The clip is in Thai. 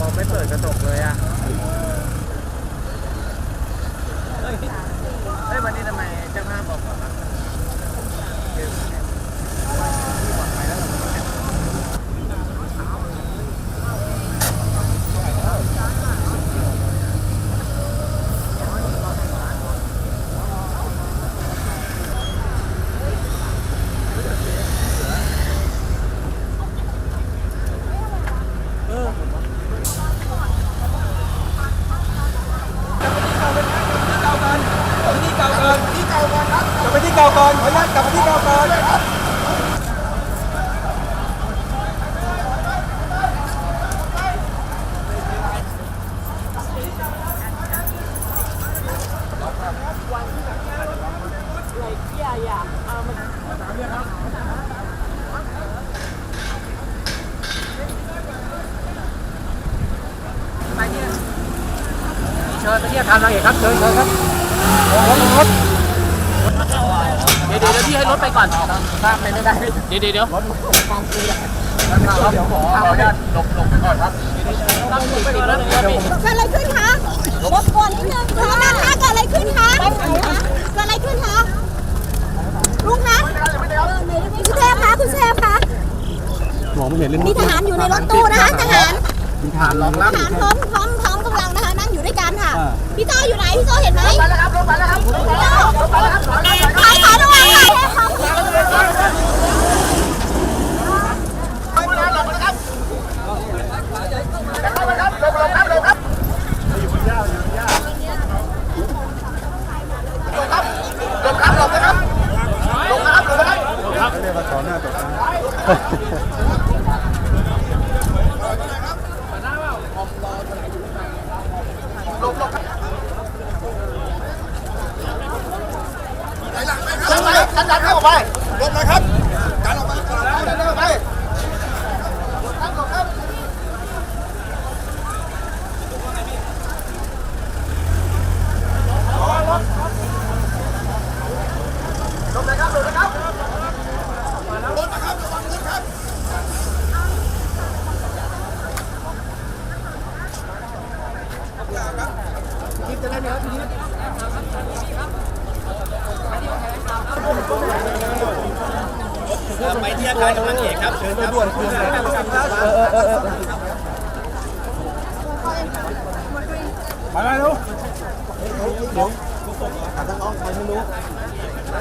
มองไม่เปิดกระจกเลยอะ เฮ้ย เฮ้ยวันนี้ทำไมเจ้าภาพบอกว่า เชิญไปเที่ยวทางนางเอกครั ดี๋ยวเดี๋ยวเดี๋ยวพี่ให้รถไปก่อนข้ามไปไม่ได้เดี๋ยวเดี๋ยวเดี๋ยวรถฟังคุยเดี๋ยวขอขออนุญาตหลบหลบไปก่อนครับต้องติดติดรถเดี๋ยวพี่เกิดอะไรขึ้นคะรบกวนนิดนึงค่ะแม่คะเกิดอะไรขึ้นคะเกิดอะไรขึ้นคะลุงคะคุณเทพคะคุณเทพคะมองไม่เห็นเลยมีทหารอยู่ในรถตู้นะคะทหารมีทานรองทรับหารพร้อมพร้อมพร้อม ก็ต่อหน้าต่อตาไหลหลังไหมครับไหลหลังครับออกไปลบนะครับ ที่อาคารกำลังเอกครับเชิญครัด่วนคืนเลยเออเออไปไปเร็วเดี๋ยวอาจงน้องไปไม่รู้